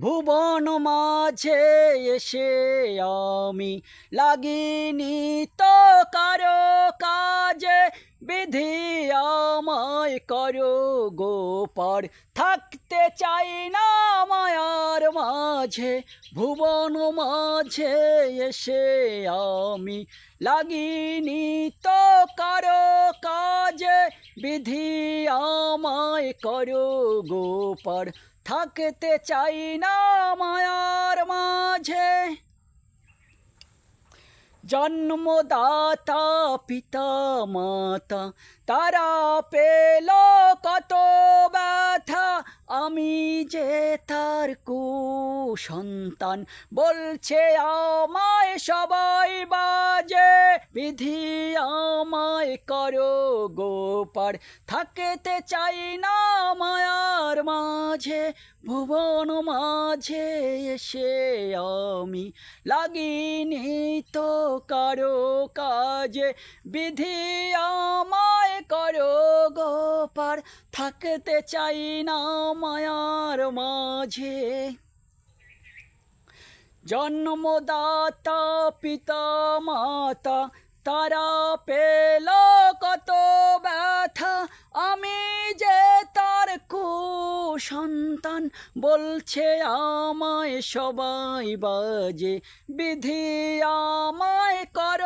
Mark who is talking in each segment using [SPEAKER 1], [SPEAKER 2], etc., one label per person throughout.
[SPEAKER 1] ভুবন মাঝে এসে আমি লাগিনি তো কারও কাজে। বিধি আমায় করো গোপার, থাকতে চাই না মায়ার মাঝে। ভুবন মাঝে এসে আমি লাগিনি তো কারও কাজে। বিধি আমায় করো গোপার থাকতে চাই না মায়ার মাঝে। জন্মদাতা, পিতা, মাতা, তারা পেল কত ব্যথা। আমি যে তার কু সন্তান বলছে আমায় সবাই বাজে। বিধি আমায় করো গোপার, থাকতে চাই না মায়ার মাঝে, ভুবন মাঝে এসে আমি লাগিনি তো কারও কাজে। বিধি আমায় করো গোপার, থাকতে চাই না মায়ার মাঝে। জন্মদাতা পিতা মাতা তারা পেল সন্তান বলছে, আমায় সবাই বাজে। বিধি আমায় কর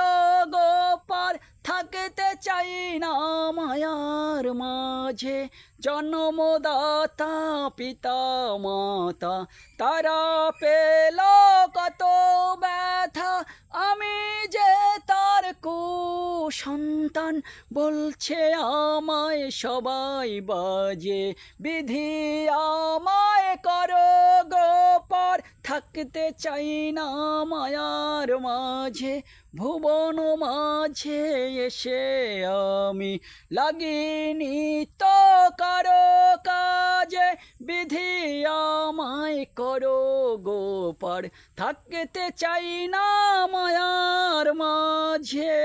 [SPEAKER 1] গোপার থাকতে চাই না মায়ার মাঝে। জন্মদাতা পিতা মাতা তারা পেল সন্তান বলছে, আমায় সবাই বাজে বিধি, আমায় করো গোপার, থাকতে চাই না মায়ার মাঝে, ভুবন মাঝে এসে আমি লাগিনি তো কারও কাজে, বিধি আমায় করো গোপার, থাকতে চাই না মায়ার মাঝে।